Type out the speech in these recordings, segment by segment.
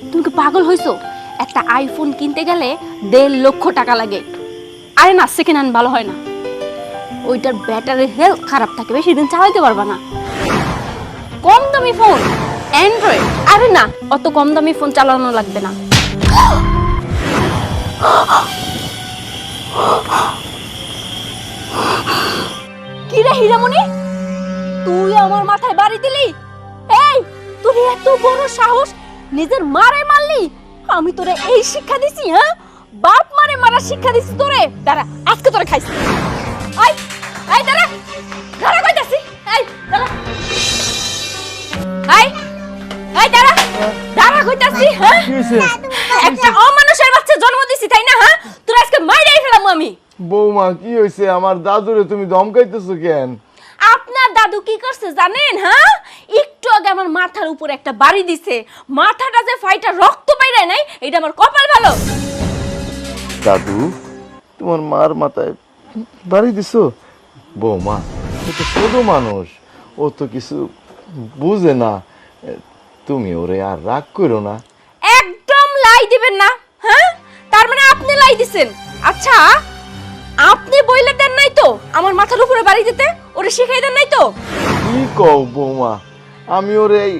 তুমি কি পাগল হইছো? একটা আইফোন কিনতে গেলে দেড় লক্ষ টাকা লাগে। আরে না সেকেন্ড হ্যান্ড ভালো হয় না। ওইটার ব্যাটারি হেলথ খারাপ থাকে বেশি দিন চালাইতে পারবা না। কম দামি ফোন অ্যান্ড্রয়েড আরে না, অত কম দামি ফোন চালানো লাগবে না। কি রে তুই আমার মাথায় বাড়ি দিলি? এই তুই এত বড় সাহস নিজের মারে মারলি? আমি তোরে এই শিক্ষা দিছি হ্যাঁ? বাপ মারে মারা শিক্ষা দিছি তোরে। দাঁড়া আজকে তোরে খাইছি। এই এই দাঁড়া। দাঁড়া কইতাছি। এই দাঁড়া। এই এই দাঁড়া। দাঁড়া কইতাছি হ্যাঁ? একটা অমানুষের বাচ্চা জন্ম দিছি তাই না হ্যাঁ? তোর আজকে মাইরাই ফেলাম আমি। বৌমা কি হয়েছে আমার দাদুরে তুমি ধমকাইতেছো কেন? আপনার দাদু কি করছে জানেন হ্যাঁ? একটু আগে আমার মাথার উপর একটা বাড়ি দিছে। মাথাটা যে ফাইটা রক্ত বাইরে নাই এটা আমার কপাল ভালো। দাদু তোমার মার মাথায় বাড়ি দিছো? বৌমা ও তো ছোট মানুষ ও তো কিছু বুঝে না। তুমি ওরে আর রাগ করো না। একদম লাই দিবেন না হ্যাঁ? তার মানে আপনি লাই দিছেন। আচ্ছা আপনি বইলে দেন নাই তো? আমার মাথার উপরে বাড়ি দিতে? ওরে শিখাই দেন নাই তো? কি কও বৌমা? আমি ওরে এই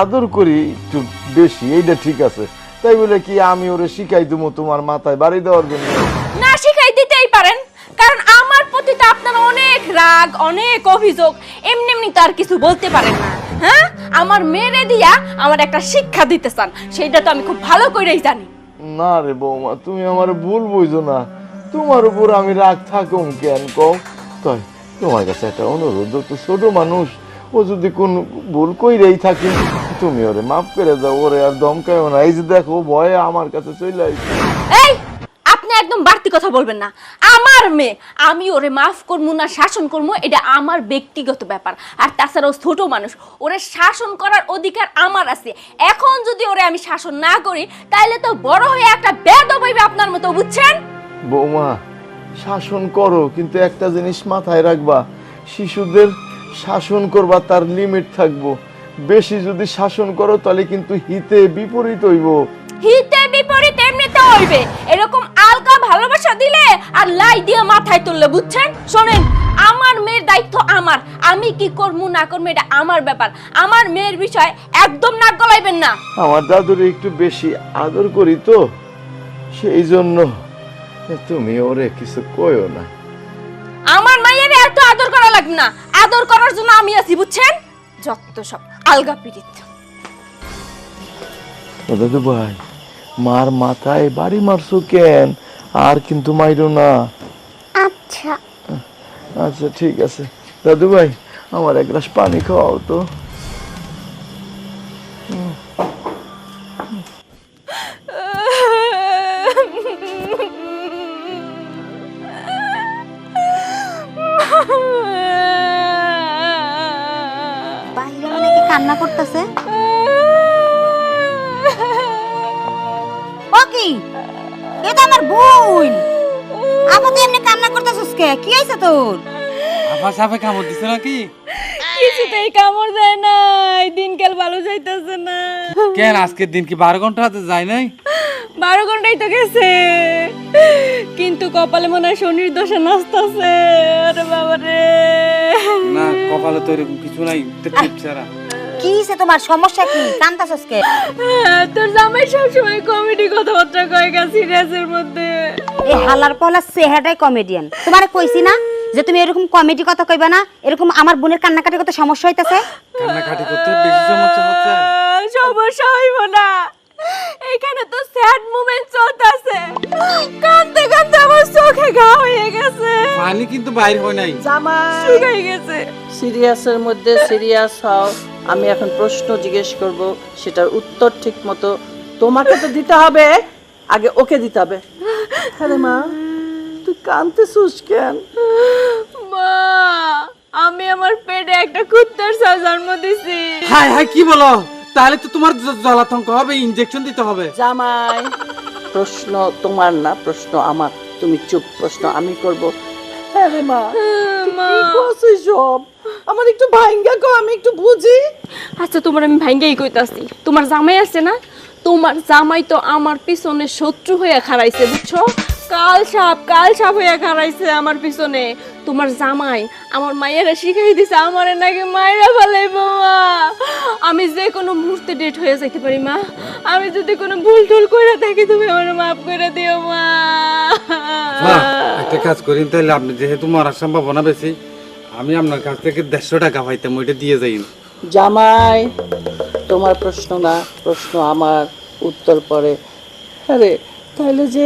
আদর করি একটু বেশি এইটা ঠিক আছে। তাই বলে কি আমি ওরে শিখাই দেবো তোমার মাথায় বাড়ি দেওয়ার জন্য? না শিখাই দিতেই পারেন কারণ আমার প্রতি তো আপনার অনেক রাগ অনেক অভিযোগ এমনি এমনি তার কিছু বলতে পারেন না। হ্যাঁ? আমার মেরে দিয়া আমার একটা শিক্ষা দিতে চান সেটা তো আমি খুব ভালো করেই জানি। না রে বৌমা তুমি আমার ভুল বুঝো না। তোমার উপর আমি রাগ থাকুম কেন কও? তাই, তোমার কাছে একটা অনুরোধ। তো ছোট মানুষ, ও যদি কোন ভুল কইরেই থাকে, তুমি ওরে মাফ করে দাও, ওরে আর দমকায়ও না। এই যে দেখো ভয়ে আমার কাছে চলে আইছে এই, আপনি একদম বাড়তি কথা বলবেন না। আমার মেয়ে, আমি ওরে মাফ করব না, শাসন করব এটা আমার ব্যক্তিগত ব্যাপার। আর তাছাড়াও ছোট মানুষ, ওরে শাসন করার অধিকার আমার আছে। এখন যদি ওরে আমি শাসন না করি তাহলে তো বড় হয়ে একটা বেদ হইবে আপনার মতো, বুঝছেন? বৌমা শাসন করো কিন্তু একটা জিনিস মাথায় রাখবা শিশুদের শাসন করবা তার লিমিট থাকব। বেশি যদি শাসন করো তাহলে কিন্তু হিতে বিপরীত হইব। হিতে বিপরীত এমনিতে হইবে। এরকম আলগা ভালোবাসা দিলে আর লাই দিয়ে মাথায় তুললে বুঝছেন? শোনেন আমার মেয়ের দায়িত্ব আমার। আমি কি করব না করব এটা আমার ব্যাপার। আমার মেয়ের বিষয় একদম নাক গলাইবেন না। আমার দাদুরে একটু বেশি আদর করি তো সেই জন্য তুমি ওরে কিছু কয়ও না। আমার মায়ের এত আদর করা লাগবে না। আদর করার জন্য আমি আছি বুঝছেন? যত সব আলগা পিরিত ও দাদু ভাই মার মাথায় বাড়ি মারছো কেন? আর কিন্তু মাইরো না। আচ্ছা। আচ্ছা ঠিক আছে। দাদু ভাই আমার এক গ্লাস পানি খাওয়াও তো। আফা সাফে কামড় দিছে নাকি? কিছুতেই কামড় দেয় নাই দিনকাল ভালো যাইতেছে না। কেন আজকের দিন কি বারো ঘণ্টা হাতে যায় নাই? বারো ঘন্টাই তো গেছে কিন্তু কপালে মনে হয় শনির দোষে নাচতেছে। আরে বাবা রে। না কপালে তো এরকম কিছু নাই ছাড়া। কি হয়েছে তোমার সমস্যা কি? কান্দাছিস কে তোর জামাই সবসময় কমেডি কথাবার্তা কয়ে গেছে সিরিয়াসের মধ্যে। এই হালার পহলা চেহারাটাই কমেডিয়ান তোমারে কইছি না যে তুমি এরকম কমেডি কথা কইবা না এরকম আমার বোনের কান্নাকাটি কত সমস্যা হইতাছে? কান্নাকাটি করতে বেশি সমস্যা হচ্ছে। সমস্যা হইব না। এখানে তো স্যাড মোমেন্ট চলতেছে। কাঁদতে কাঁদতে আমার চোখে ঘা হয়ে গেছে। পানি কিন্তু বাইর হয় নাই। জামা শুকাই গেছে। সিরিয়াসের মধ্যে সিরিয়াস হও। আমি এখন প্রশ্ন জিজ্ঞেস করব সেটার উত্তর ঠিক মতো তোমাকে তো দিতে হবে আগে ওকে দিতে হবে। আরে মা। তুই কাঁদতেছিস কেন? মা আমি আমার পেটে একটা কুত্তার সাল জন্ম দিছি। হাই হাই কি বলো? তাহলে তো তোমার জলাতঙ্ক হবে ইনজেকশন দিতে হবে। জামাই প্রশ্ন তোমার না প্রশ্ন আমার। তুমি চুপ প্রশ্ন আমি করব। আরে মা মা। কি সব? আমার একটু ভাঙ্গা কো আমি একটু বুঝি। আচ্ছা তোমার আমি ভাঙ্গেই কইতাছি। তোমার জামাই আছে না? তোমার জামাই তো আমার পিছনে শত্রু হয়ে খাড়াইছে বুঝছ? কাল সাপ কাল সাপ হয়ে খাড়াইছে আমার পিছনে। তোমার জামাই আমার মায়েরা শিখাই দিছে আমার নাকি মায়েরা ফেলাইবো মা। আমি যে কোনো মুহূর্তে ডেট হয়ে যাইতে পারি মা। আমি যদি কোনো ভুল টুল করে থাকি তুমি আমার মাফ করে দিও মা। একটা কাজ করি তাহলে আপনি যেহেতু মরার সম্ভাবনা বেশি আমি আপনার কাছ থেকে দেড়শো টাকা পাইতাম ওইটা দিয়ে যাই জামাই তোমার প্রশ্ন না প্রশ্ন আমার উত্তর পরে। আরে তাহলে যে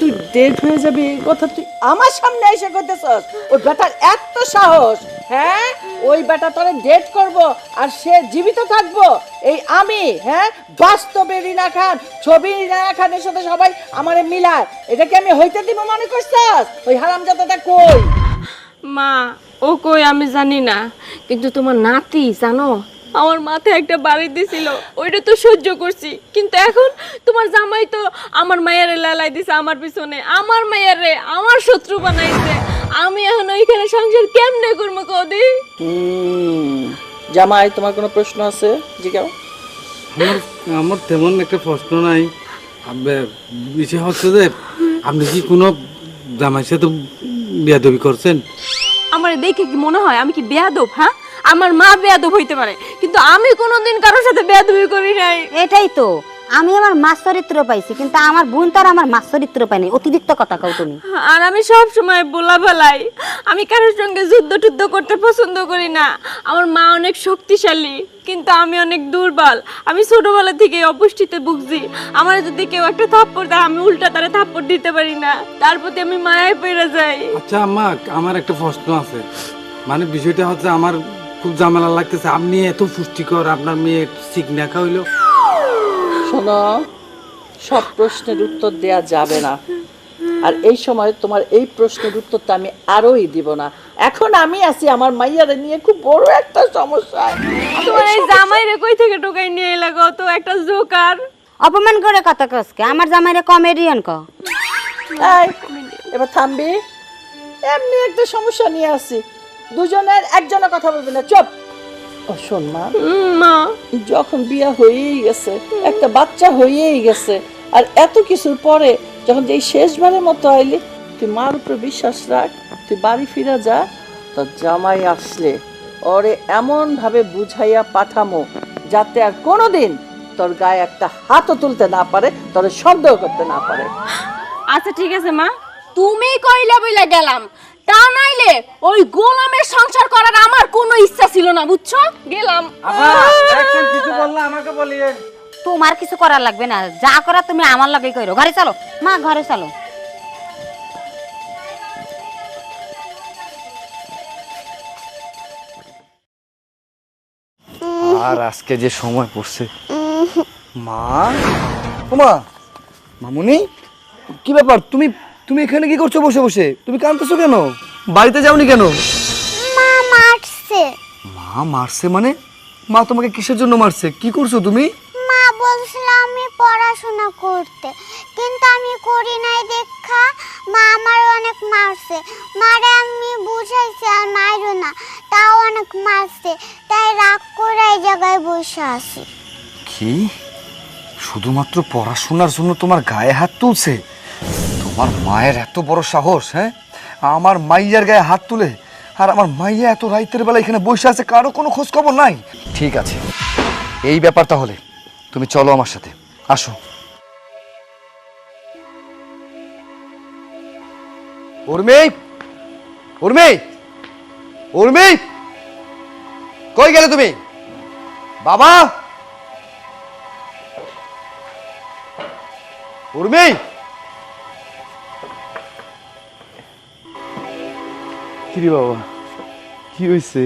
তুই- ডেট হয়ে যাবে এই কথা তুই আমার সামনে এসে করতেছস। ওই বেটার এত সাহস হ্যাঁ? ওই বেটা তোরে ডেট করব আর সে জীবিত থাকব। এই আমি হ্যাঁ? বাস্তবে রিনা খান, ছবি রিনা খানের সাথে সবাই আমারে মিলায়। এটা কি আমি হইতে দিব মনে করছস? ওই হারামজাদাটা কই? মা, ও কই আমি জানি না, কিন্তু তোমার নাতি, জানো? আমার মাথায় একটা বাড়ি দিছিল ওইটা তো সহ্য করছি। কিন্তু এখন তোমার জামাই তো আমার মায়েরে লালাই দিছে আমার পিছনে। আমার মায়েরে আমার শত্রু বানাইছে। আমি এখন ওইখানে সংসার কেমনে করব কদি জামাই তোমার কোনো প্রশ্ন আছে? জিজ্ঞাও আমার আমার তেমন একটা প্রশ্ন নাই। বিষয় হচ্ছে যে আপনি কি কোনো জামাইয়ের সাথে বিয়াদবি করছেন? আমার দেখে কি মনে হয়? আমি কি বেয়াদব হ্যাঁ? আমার মা বেয়াদব হইতে পারে কিন্তু আমি কোনোদিন কারোর সাথে বেয়াদবি করি নাই। এটাই তো। আমি আমার মা চরিত্র পাইছি কিন্তু আমার বোন তার আমার মা চরিত্র পাইনি অতিরিক্ত কথা কও তুমি। আর আমি সব সময় বলা বেলাই আমি কারোর সঙ্গে যুদ্ধ টুদ্ধ করতে পছন্দ করি না। আমার মা অনেক শক্তিশালী কিন্তু আমি অনেক দুর্বল। আমি ছোটবেলা থেকে অপুষ্টিতে ভুগছি। আমার যদি কেউ একটা থাপ্পড় দেয় আমি উল্টা তারে থাপ্পড় দিতে পারি না। তার প্রতি আমি মায়ায় পেরে যাই। আচ্ছা আম্মা আমার একটা প্রশ্ন আছে। মানে বিষয়টা হচ্ছে আমার খুব ঝামেলা লাগতেছে। আপনি এত পুষ্টিকর আপনার মেয়ে ঠিক না খাইলো শোনো সব প্রশ্নের উত্তর দেয়া যাবে না। আর এই সময় তোমার এই প্রশ্নের উত্তরটা আমি আরোই দিব না। এখন আমি আছি আমার মাইয়ারে নিয়ে খুব বড় একটা সমস্যা তোমার এই জামাইরে কই থেকে টোকাই নিয়ে এলে গো? তো একটা জোকার। অপমান করে কথা কসকে আমার জামাইরে কমেডিয়ান ক এই, এবার থামবি। এমনি একটা সমস্যা নিয়ে আসি। দুজনের একজনের কথা বলবি না চুপ। ও শোন মা মা। যখন বিয়া হয়েই গেছে একটা বাচ্চা হয়েই গেছে আর এত কিছুর পরে যখন এই শেষবারের মতো আইলি তুই মার উপরে বিশ্বাস রাখ তুই বাড়ি ফিরে যা তোর জামাই আসলে। ওরে এমন ভাবে বুঝাইয়া পাঠামো যাতে আর কোনোদিন তোর গায়ে একটা হাতও তুলতে না পারে তোর সন্দেহ করতে না পারে। আচ্ছা ঠিক আছে মা। তুমি কইলা বইলা গেলাম। তা নাইলে ওই গোলামের সংসার করার আমার কোনো ইচ্ছা ছিল না বুঝছ? গেলাম। কিছু বললে আমাকে বলিয়েন তোমার কিছু করার লাগবে না যা করা তুমি আমার লগে কইরো ঘরে চলো মা ঘরে চলো। আর আজকে যে সময় পড়ছে। মা? ওমা মামুনি? কি ব্যাপার তুমি তুমি এখানে কি করছ বসে বসে? তুমি কাঁদতেছো কেন? বাড়িতে যাওনি কেন? মা মারছে। মা মারছে মানে? মা তোমাকে কিসের জন্য মারছে? কি করছ তুমি? মা বলছিল আমি পড়াশোনা করতে কিন্তু আমি করি নাই দেখা। মা আমার অনেক মারছে। মারে আমি বুঝাইছি আর মারো না তাও অনেক মারছে। তাই রাগ করে এই জায়গায় বসে আছি। কি? শুধুমাত্র পড়াশোনার জন্য তোমার গায়ে হাত তুলছে? তোমার মায়ের এত বড় সাহস হ্যাঁ? আমার মাইয়ার গায়ে হাত তুলে আর আমার মাইয়া এত রাইতের বেলা এখানে বসে আছে, কারও কোনো খোঁজ খবর নাই। ঠিক আছে, এই ব্যাপার তাহলে। তুমি চলো আমার সাথে। আসো। উর্মি উর্মি উর্মি কই গেলে তুমি? বাবা! উর্মি কিরে বাবা? কি হয়েছে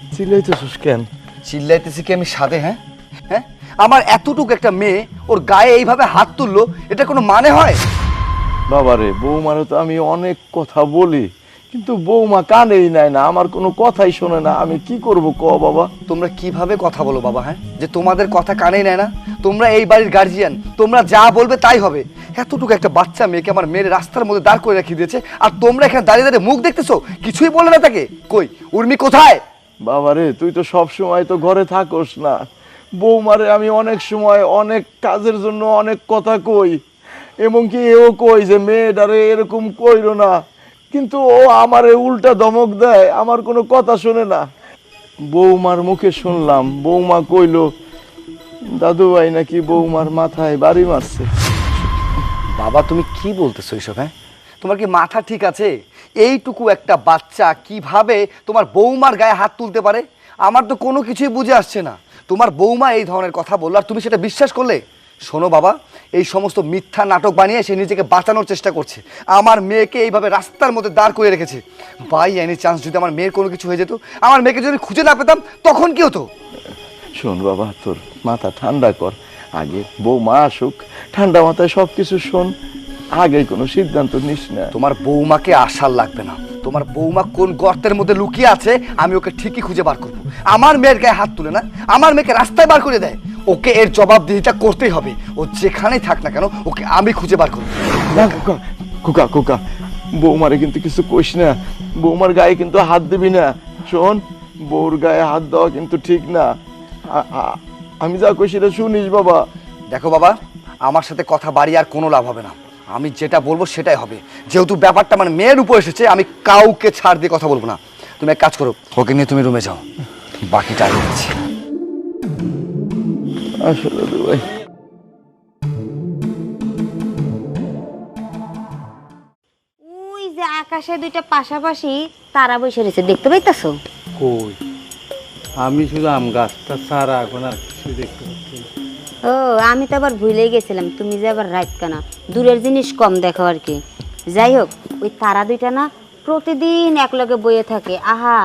চিল্লাইতেছিস কেন? চিল্লাইতেছি কি আমি সাদে হ্যাঁ? হ্যাঁ? আমার এতটুকু একটা মেয়ে ওর গায়ে এইভাবে হাত তুললো এটা কোনো মানে হয়? বাবারে বৌমারও তো আমি অনেক কথা বলি কিন্তু বৌমা কানেই নেয় না আমার কোনো কথাই শোনে না। আমি কি করব ক বাবা? তোমরা কীভাবে কথা বলো বাবা হ্যাঁ? যে তোমাদের কথা কানেই নেয় না তোমরা এই বাড়ির গার্জিয়ান তোমরা যা বলবে তাই হবে। এতটুকু একটা বাচ্চা মেয়েকে আমার মেয়ের রাস্তার মধ্যে দাঁড় করে রেখে দিয়েছে, আর তোমরা এখানে দাঁড়িয়ে দাঁড়িয়ে মুখ দেখতেছো? কিছুই বলে না তাকে। কই, উর্মি কোথায়? বাবারে তুই তো সব সময় তো ঘরে থাকোস না। বৌমারে আমি অনেক সময় অনেক কাজের জন্য অনেক কথা কই এমনকি এও কই যে মেয়েটারে এরকম কইরো না। কিন্তু ও আমারে উল্টা ধমক দেয়, আমার কোনো কথা শোনে না। বৌমার মুখে শুনলাম, বৌমা কইলো দাদু ভাই নাকি বৌমার মাথায় বাড়ি মারছে। বাবা, তুমি কি বলতেছো এইসব হ্যাঁ? তোমার কি মাথা ঠিক আছে? এইটুকু একটা বাচ্চা কীভাবে তোমার বৌমার গায়ে হাত তুলতে পারে? আমার তো কোনো কিছুই বুঝে আসছে না। তোমার বৌমা এই ধরনের কথা বলল, আর তুমি সেটা বিশ্বাস করলে? শোনো বাবা, এই সমস্ত মিথ্যা নাটক বানিয়ে সে নিজেকে বাঁচানোর চেষ্টা করছে। আমার মেয়েকে এইভাবে রাস্তার মধ্যে দাঁড় করে রেখেছে। বাই, এনি চান্স যদি আমার মেয়ের কোনো কিছু হয়ে যেত, আমার মেয়েকে যদি খুঁজে না পেতাম, তখন কি হতো? শোন বাবা তোর মাথা ঠান্ডা কর। আগে বৌমা আসুক ঠান্ডা মাথায় সব কিছু শোন। আগে কোনো সিদ্ধান্ত নিস না। তোমার বৌমাকে আশার লাগবে না। তোমার বৌমা কোন গর্তের মধ্যে লুকিয়ে আছে আমি ওকে ঠিকই খুঁজে বার করব। আমার মেয়ের গায়ে হাত তুলে না আমার মেয়েকে রাস্তায় বার করে দেয়। ওকে এর জবাব জবাবদিহিটা করতেই হবে। ও যেখানেই থাক না কেন ওকে আমি খুঁজে বার করব। না খোকা খোকা খোকা বৌমারে কিন্তু কিছু কইস না। বৌমার গায়ে কিন্তু হাত দিবি না। শোন বউর গায়ে হাত দেওয়া কিন্তু ঠিক না। আমি যা কই সেটা শুনিস বাবা। দেখো বাবা আমার সাথে কথা বাড়ি আর কোনো লাভ হবে না। আমি যেটা বলব সেটাই হবে। যেহেতু ব্যাপারটা মানে মেয়ের উপর এসেছে আমি কাউকে ছাড় দিয়ে কথা বলব না। তুমি এক কাজ করো ওকে নিয়ে তুমি রুমে যাও। বাকিটা আমি দেখছি আসলে ভাই। ওই যে আকাশে দুইটা পাশাপাশি তারা বসে রয়েছে দেখতে পাইতাছো? কই? আমি শুধু আম গাছটা ছাড়া এখন আর কিছু দেখতে পাচ্ছি ও আমি তো আবার ভুলে গেছিলাম তুমি যে আবার রাইট কেনা। দূরের জিনিস কম দেখো আর কি। যাই হোক ওই তারা দুইটা না প্রতিদিন একলগে বইয়ে থাকে। আহা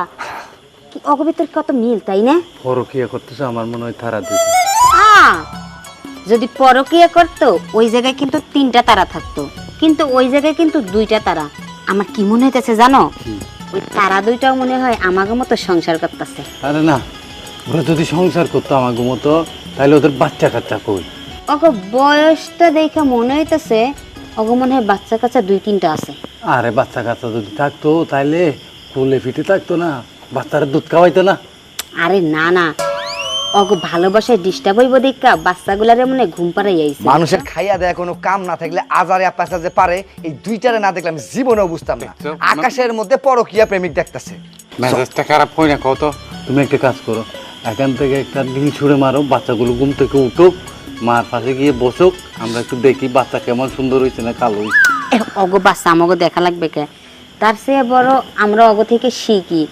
কি অগভিতর কত মিল তাই না? পরকিয়া করতেছে আমার মনে হয় তারা দিতে আ যদি পরকিয়া করতো ওই জায়গায় কিন্তু তিনটা তারা থাকতো। কিন্তু ওই জায়গায় কিন্তু দুইটা তারা। আমার কি মনে হইতেছে জানো? ওই তারা দুইটাও মনে হয় আমাকে মতো সংসার করতেছে। আরে না ওরা যদি সংসার করতো আমার মতো তাহলে ওদের বাচ্চা কাচ্চা কই? ওকে তো দেখে মনে হইতেছে ওকে মনে হয় বাচ্চা কাচ্চা দুই তিনটা আছে। আরে বাচ্চা কাচ্চা যদি থাকতো তাহলে কোলে ফিটে থাকতো না বাচ্চারা দুধ খাওয়াইতো না। আরে না না ওকে ভালোবাসায় ডিস্টার্ব হইব দেখা বাচ্চাগুলারে মনে ঘুম পাড়াই আইছে। মানুষের খাইয়া দেয় কোনো কাম না থাকলে আজারে আপাসা যে পারে এই দুইটারে না দেখলে আমি জীবনেও বুঝতাম না। আকাশের মধ্যে পরকিয়া প্রেমিক দেখতেছে। মেজাজটা খারাপ হয় না কত তুমি একটা কাজ করো এখান থেকে একটা ঢিল ছুঁড়ে মারো বাচ্চাগুলো ঘুম থেকে উঠুক মার পাশে গিয়ে বসুক আমরা একটু দেখি বাচ্চা কেমন সুন্দর হয়েছে না কালো হয়েছে অগো বাচ্চা আমাকে দেখা লাগবে কে? তার চেয়ে বড় আমরা অগ থেকে শিখি।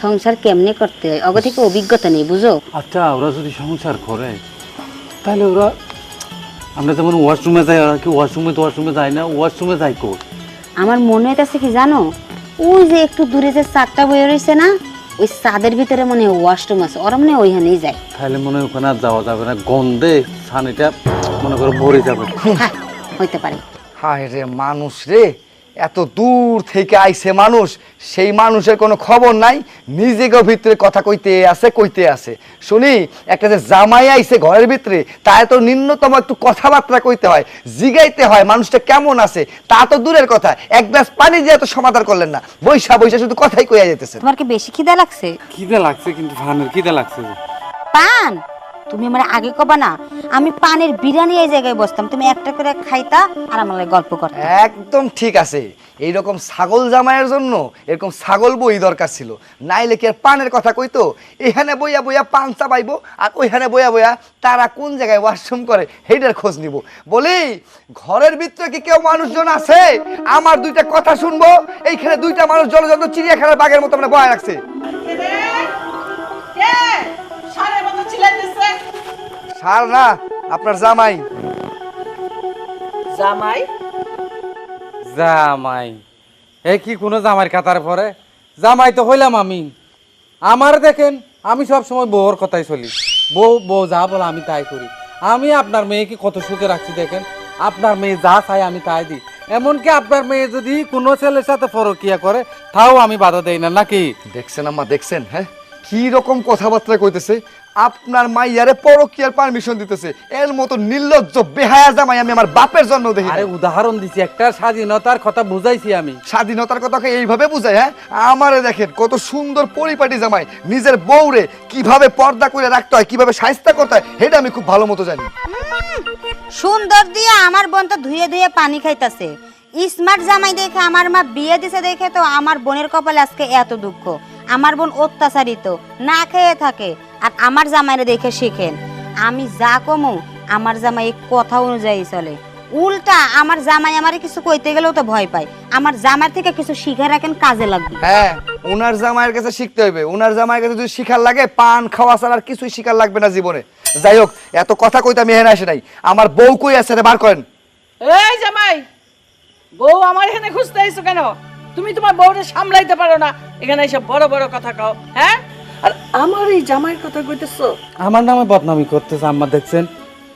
সংসার কেমনে করতে হয়? অগ থেকে অভিজ্ঞতা নেই বুঝো? আচ্ছা ওরা যদি সংসার করে তাহলে ওরা আমরা যেমন ওয়াশরুমে যাই ওরা কি ওয়াশরুমে তো ওয়াশরুমে যায় না? ওয়াশরুমে যাই কো আমার মনে হইতেছে কি জানো? ওই যে একটু দূরে যে চারটা বয়ে রয়েছে না ওই চাঁদের ভিতরে মনে হয় ওয়াশরুম আছে ওরা মনে হয় ওইখানেই যায়। তাহলে মনে হয় ওখানে আর যাওয়া যাবে না। গন্ধে ছানিটা মনে করো ভরে যাবে। হ্যাঁ হইতে পারে। হায় রে মানুষ রে! এত দূর থেকে আইছে মানুষ সেই মানুষের কোনো খবর নাই নিজেকে ভিতরে কথা কইতে আছে কইতে আছে। শুনি একটা যে জামাই আইছে ঘরের ভিতরে তাই তো নিম্নতম একটু কথাবার্তা কইতে হয় জিগাইতে হয় মানুষটা কেমন আছে তা তো দূরের কথা। এক গ্লাস পানি দিয়ে তো সমাধান করলেন না। বৈশা বৈশা শুধু কথাই কইয়া যেতেছে তোমার কি বেশি খিদা লাগছে? খিদে লাগছে কিন্তু ফানের খিদে লাগছে পান? তুমি আমার আগে কবা না আমি পানের বিরিয়ানি এই জায়গায় বসতাম তুমি একটা করে খাইতা আর আমার গল্প করতে। একদম ঠিক আছে এইরকম ছাগল জামাইয়ের জন্য এরকম ছাগল বই দরকার ছিল নাইলে কি আর পানের কথা কইতো? এখানে বইয়া বইয়া পান চাবাইবো আর ওইখানে বইয়া বইয়া তারা কোন জায়গায় ওয়াশরুম করে সেইটার খোঁজ নিব। বলি ঘরের ভিতরে কি কেউ মানুষজন আছে? আমার দুইটা কথা শুনব এইখানে দুইটা মানুষ জলযন্ত্র চিড়িয়াখানার বাঘের মতো আমরা বয়া রাখছে সার না আপনার জামাই। জামাই? জামাই। এ কি কোনো জামাইর কাতার পরে? জামাই তো হইলাম আমি। আমার দেখেন আমি সব সময় বউর কথাই চলি। বউ বউ যা বলে আমি তাই করি। আমি আপনার মেয়েকে কত সুখে রাখছি দেখেন। আপনার মেয়ে যা চাই আমি তাই দিই। এমনকি আপনার মেয়ে যদি কোনো ছেলের সাথে ফরকিয়া করে তাও আমি বাধা দেই না নাকি? দেখছেন আম্মা দেখছেন হ্যাঁ? কি রকম কথাবার্তা কইতেছে? আপনার মাইয়ারে পরকিয়ার পারমিশন দিতেছে। এর মতো নির্লজ্জ বেহায়া জামাই আমি আমার বাপের জন্ম দেখি আরে উদাহরণ দিছি একটা স্বাধীনতার কথা বুঝাইছি আমি। স্বাধীনতার কথাকে এইভাবে বুঝাই হ্যাঁ? আমারে দেখেন কত সুন্দর পরিপাটি জামাই। নিজের বউরে কীভাবে পর্দা করে রাখতে হয় কীভাবে সাহিস্তা করতে হয় সেটা আমি খুব ভালো মতো জানি। সুন্দর দিয়ে আমার বোন তো ধুয়ে ধুয়ে পানি খাইতাছে। স্মার্ট জামাই দেখে আমার মা বিয়ে দিছে দেখে তো আমার বোনের কপালে আজকে এত দুঃখ। আমার বোন অত্যাচারিত না খেয়ে থাকে। আর আমার জামাইরে দেখে শিখেন। আমি যা কমু আমার জামাই কথা অনুযায়ী চলে। উল্টা আমার জামাই আমারে কিছু কইতে গেলেও তো ভয় পায়। আমার জামাই থেকে কিছু শিখে রাখেন কাজে লাগবে। হ্যাঁ ওনার জামাইয়ের কাছে শিখতে হইবে। ওনার জামাইয়ের কাছে যদি শিখার লাগে পান খাওয়া ছাড়া আর কিছুই শিখার লাগবে না জীবনে। যাই হোক এত কথা কইতে আমি এখানে আসে নাই। আমার বউ কই আছে রে বার করেন। এই জামাই বউ আমার এখানে খুঁজতে আইছো কেন? তুমি তোমার বউরে সামলাইতে পারো না। এখানে এসে বড় বড় কথা কও হ্যাঁ? আর আমার এই জামাইয়ের কথা কইতেছো? আমার নামে বদনামি করতেছে আম্মা দেখছেন।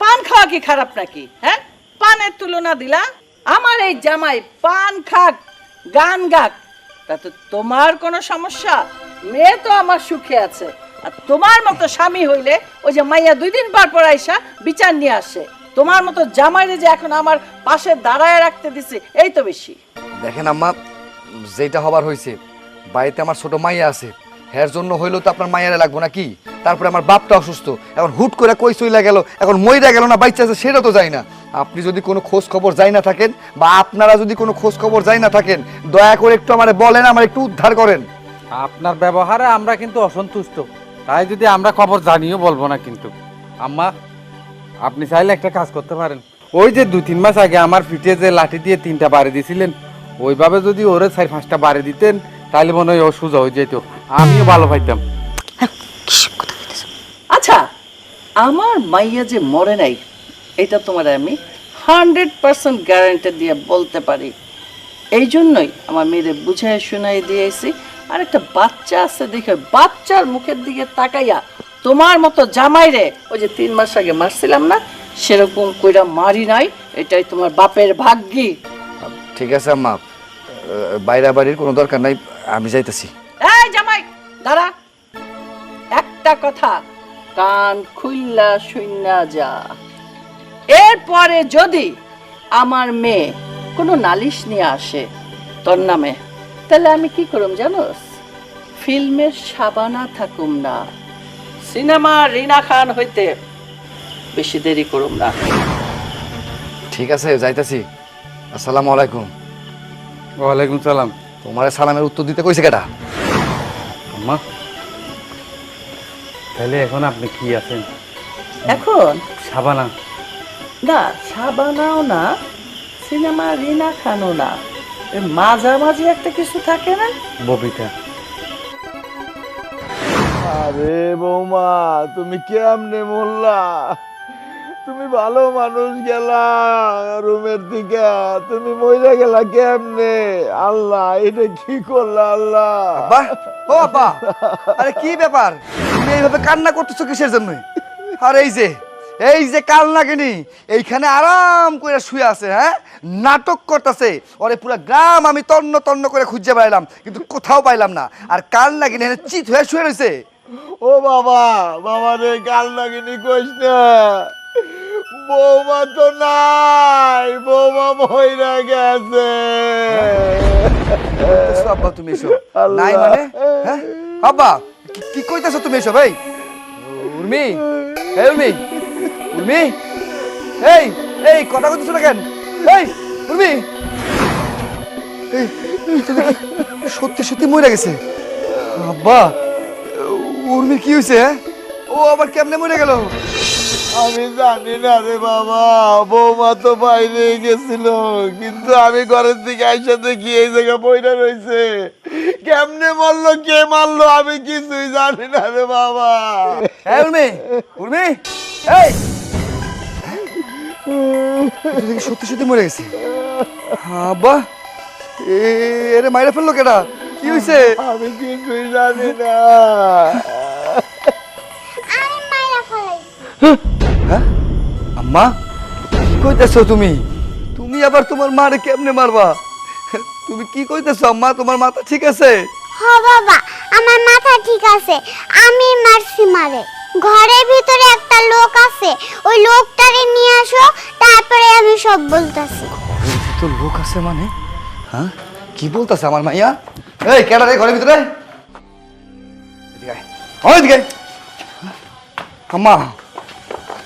পান খাওয়া কি খারাপ নাকি হ্যাঁ? পানের তুলনা দিলা? আমার এই জামাই পান খাক গান গাক তাতে তোমার কোনো সমস্যা? মেয়ে তো আমার সুখে আছে আর তোমার মতো স্বামী হইলে ওই যে মাইয়া দুই দিন পর পর আইসা বিচার নিয়ে আসে। তোমার মতো জামাইরে যে এখন আমার পাশে দাঁড়ায় রাখতে দিছে এই তো বেশি। দেখেন আম্মা যেটা হবার হয়েছে বাড়িতে আমার ছোট মাইয়া আছে হের জন্য হইলেও তো আপনার মাইয়ারে লাগবো না কি তারপরে আমার বাপটা অসুস্থ। এখন হুট করে কই চইলা গেল? এখন মইরা গেল না বাচ্চা আছে, সেটা তো যাই না। আপনি যদি কোনো খোঁজ খবর যাই না থাকেন, বা আপনারা যদি কোনো খোঁজ খবর যাই না থাকেন, দয়া করে একটু আমারে বলেন, আমার একটু উদ্ধার করেন। আপনার ব্যবহারে আমরা কিন্তু অসন্তুষ্ট। তাই যদি আমরা খবর জানিও বলব না কিন্তু। আম্মা, আপনি চাইলে একটা কাজ করতে পারেন। ওই যে দুই তিন মাস আগে আমার পিঠে যে লাঠি দিয়ে তিনটা বাড়ি দিয়েছিলেন ওইভাবে যদি ওরে চার পাঁচটা বাড়ি দিতেন তাহলে মনে হয় ও সোজা হয়ে যেত আমিও ভালো পাইতাম। আচ্ছা আমার মাইয়া যে মরে নাই এটা তোমার আমি হান্ড্রেড পার্সেন্ট গ্যারান্টি দিয়ে বলতে পারি। এই জন্যই আমার মেয়েরে বুঝাই শুনাই দিয়েছি। আর একটা বাচ্চা আছে দেখে বাচ্চার মুখের দিকে তাকাইয়া তোমার মতো জামাই রে ওই যে তিন মাস আগে মারছিলাম না সেরকম কইরা মারি নাই এটাই তোমার বাপের ভাগ্যি। ঠিক আছে আম্মা। বাইরে বাড়ির কোনো দরকার নাই আমি যাইতেছি। এই জামাই দাঁড়া। একটা কথা কান খুইল্লা শুইনা যা। এরপরে যদি আমার মেয়ে কোনো নালিশ নিয়ে আসে তোর নামে তাহলে আমি কি করুম জানোস? ফিল্মের সাবানা থাকুম না সিনেমা রিনা খান হইতে বেশি দেরি করুম না। ঠিক আছে যাইতেছি। আসসালামু আলাইকুম। ওয়ালাইকুম সালাম। তোমার সালামের উত্তর দিতে কইছে কেটা আম্মা তাহলে এখন আপনি কি আছেন? এখন? সাবানা। না সাবানাও না সিনেমা রিনা খানও না। মাঝামাঝি একটা কিছু থাকে না? ববিতা। আরে বৌমা তুমি কেমনে মরলা? তুমি ভালো মানুষ গেলা রুমের দিকে তুমি মহিলা গেলা কেমনে? আল্লাহ এটা কি করলা আল্লাহ? ও আব্বা আরে কি ব্যাপার? তুমি এইভাবে কান্না করতেছো কিসের জন্য? আর এই যে এই যে কাল নাগিনি এইখানে আরাম করে শুয়ে আছে হ্যাঁ? নাটক করতেছে। ওরে পুরো গ্রাম আমি তন্ন তন্ন করে খুঁজে বেড়াইলাম কিন্তু কোথাও পাইলাম না। আর কাল নাগিনি এখানে চিত হয়ে শুয়ে রয়েছে ও বাবা বাবা রে কাল নাগিনি কইস না। বৌমা তো নাই বৌমা মইরা গেছে। আব্বা তুমি এসো। নাই মানে? হ্যাঁ? আব্বা কি- কইতেছো তুমি এসো ভাই? উর্মি এই উর্মি উর্মি এই এই কথা কইতেছো না কেন? এই উর্মি। সত্যি সত্যি মরে গেছে। আব্বা উর্মি কি হয়েছে হ্যাঁ? ও আবার কেমনে মরে গেল? আমি জানি না রে বাবা বৌমা তো বাইরে গেছিল কিন্তু আমি ঘরের দিকে আইসা দেখি এই জায়গা বইটা রয়েছে। কেমনে মারলো কে মারলো আমি কিছুই জানি না রে বাবা। এই উর্মি উর্মি এই। সত্যি সত্যি মরে গেছে। এ- এরে মাইরে ফেলল কেডা? কি হয়েছে আমি কিছুই জানি না। হ্যাঁ? আম্মা কি কইতেছো তুমি? তুমি আবার তোমার মারে কেমনে মারবা? তুমি কি কইতেছো আম্মা? তোমার মাথা ঠিক আছে? হ বাবা আমার মাথা ঠিক আছে। আমি মারছি মারে। ঘরের ভিতরে একটা লোক আছে। ওই লোকটারে নিয়ে আসো তারপরে আমি সব বলতাছি। ঘরের ভিতর লোক আছে মানে? হ্যাঁ? কি বলতেছে আমার মাইয়া? এই কেডা রে ঘরের ভিতরে? এদিকে আয়। ওই দিকে আম্মা।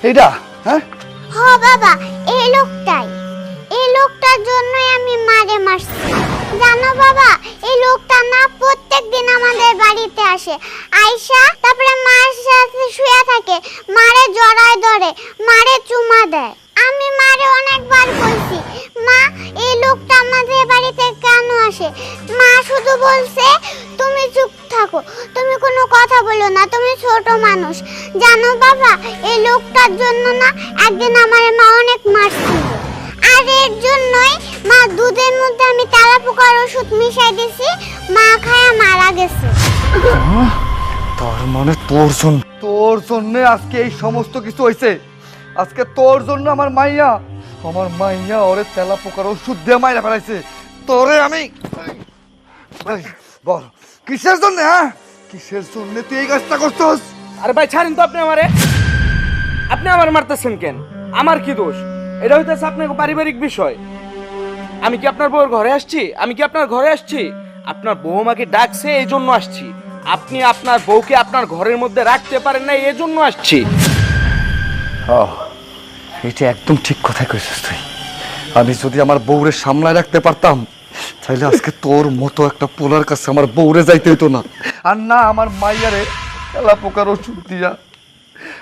এইটা হ্যাঁ? হ, বাবা, এই লোকটাই। এই লোকটার জন্যই আমি মারে মারছি। জানো বাবা, এই লোকটা না প্রত্যেক দিন আমাদের বাড়িতে আসে। আয়সা তারপরে মার সাথে শুয়ে থাকে। মারে জড়ায় ধরে, মারে চুমা দেয়। আমি মারে অনেকবার বলছি, মা, এই লোকটা আমাদের বাড়িতে কেন আসে? মা শুধু বলছে, তুমি চুপ থাকো। তুমি কোনো কথা বলো না। তুমি ছোট মানুষ। জানো বাবা এই লোকটার জন্য না একদিন আমার মা অনেক মারছিল। আর এর জন্যই মা দুধের মধ্যে আমি তেলা পোকার ওষুধ মিশাই দিছি মা খায়া মারা গেছে। তার মানে তোর জন্য তোর জন্য আজকে এই সমস্ত কিছু হয়েছে আজকে তোর জন্য আমার মাইয়া আমার মাইয়া ওরে তেলা পোকার ওষুধ দিয়ে মাইরা ফেলাইছে। তোরে আমি বল কিসের জন্য হ্যাঁ? কিসের জন্য তুই এই কাজটা করছস? আরে ভাই, ছাড়েন তো আপনি আমারে। আপনি আমার মারতেছেন কেন? আমার কি দোষ? এটা হইতেছে আপনার পারিবারিক বিষয়। আমি কি আপনার বউর ঘরে আসছি? আমি কি আপনার ঘরে আসছি? আপনার বউ আমাকে ডাকছে এই জন্য আসছি। আপনি আপনার বউকে আপনার ঘরের মধ্যে রাখতে পারেন না এই জন্য আসছি। ও, এটা একদম ঠিক কথাই কইছিস তুই। আমি যদি আমার বউরে সামলায় রাখতে পারতাম তাহলে আজকে তোর মতো একটা পোলার কাছে আমার বউরে যাইতে হইতো না। আর না, আমার মাইয়ারে এলা পোকার ওষুধ দিয়া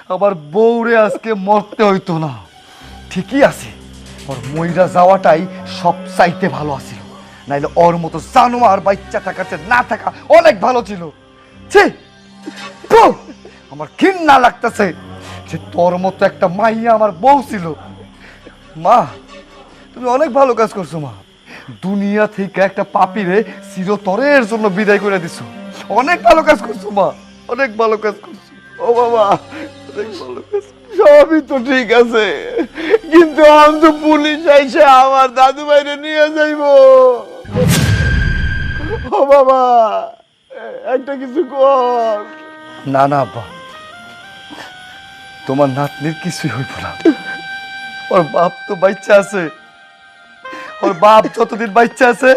আমার বউরে আজকে মরতে হইতো না। ঠিকই আছে। ওর মইরা যাওয়াটাই সব চাইতে ভালো আছিল। নাইলে ওর মতো জানোয়ার বাচ্চাটা কাছে না থাকা অনেক ভালো ছিল। ছি! পু! আমার ঘৃণা লাগতেছে যে তোর মতো একটা মাইয়া আমার বউ ছিল। মা, তুমি অনেক ভালো কাজ করছ মা। দুনিয়া থেকে একটা পাপিরে চিরতরের জন্য বিদায় করে দিছো। অনেক ভালো কাজ করছ মা। অনেক ভালো কাজ করছ। ও বাবা, অনেক ভালো কাজ। সবই তো ঠিক আছে, কিন্তু আমি তো পুলিশ আইসে আমার দাদু বাইরে নিয়ে যাইবো। ও বাবা, একটা কিছু কর। না না, আব্বা। তোমার নাতনির কিছুই হইব না। ওর বাপ তো বাচ্চা আছে। ওর বাপ যতদিন বাচ্চা আছে,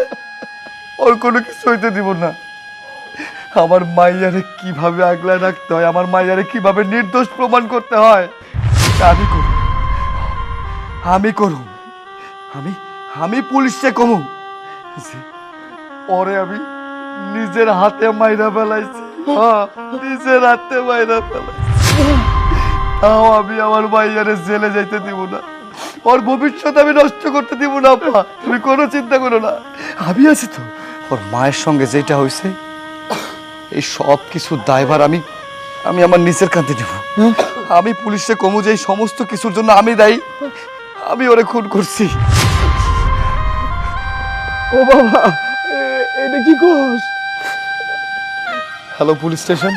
ওর কোনো কিছু হইতে দিব না। আমার মাইয়ারে কীভাবে আগলায় রাখতে হয়? আমার মাইয়ারে কীভাবে নির্দোষ প্রমাণ করতে হয়? আমি করুম আমি করুম আমি আমি পুলিশে কমু। পরে আমি নিজের হাতে মাইরা ফেলাইছি। হ্যাঁ, নিজের হাতে মাইরা ফেলাইছি। তাও আমি আমার মাইয়ারে জেলে যাইতে দিব না। ওর ভবিষ্যৎ আমি নষ্ট করতে দিব না আপা। তুমি কোনো চিন্তা করো না। আমি আছি তো। ওর মায়ের সঙ্গে যেটা হয়েছে এই সব কিছু দায়ভার আমি আমি আমার নিচের কাঁধে নেব। আমি পুলিশে কমু যে এই সমস্ত কিছুর জন্য আমি দায়ী আমি ওরে খুন করছি। ও বাবা এটা কি কস হ্যালো পুলিশ স্টেশন।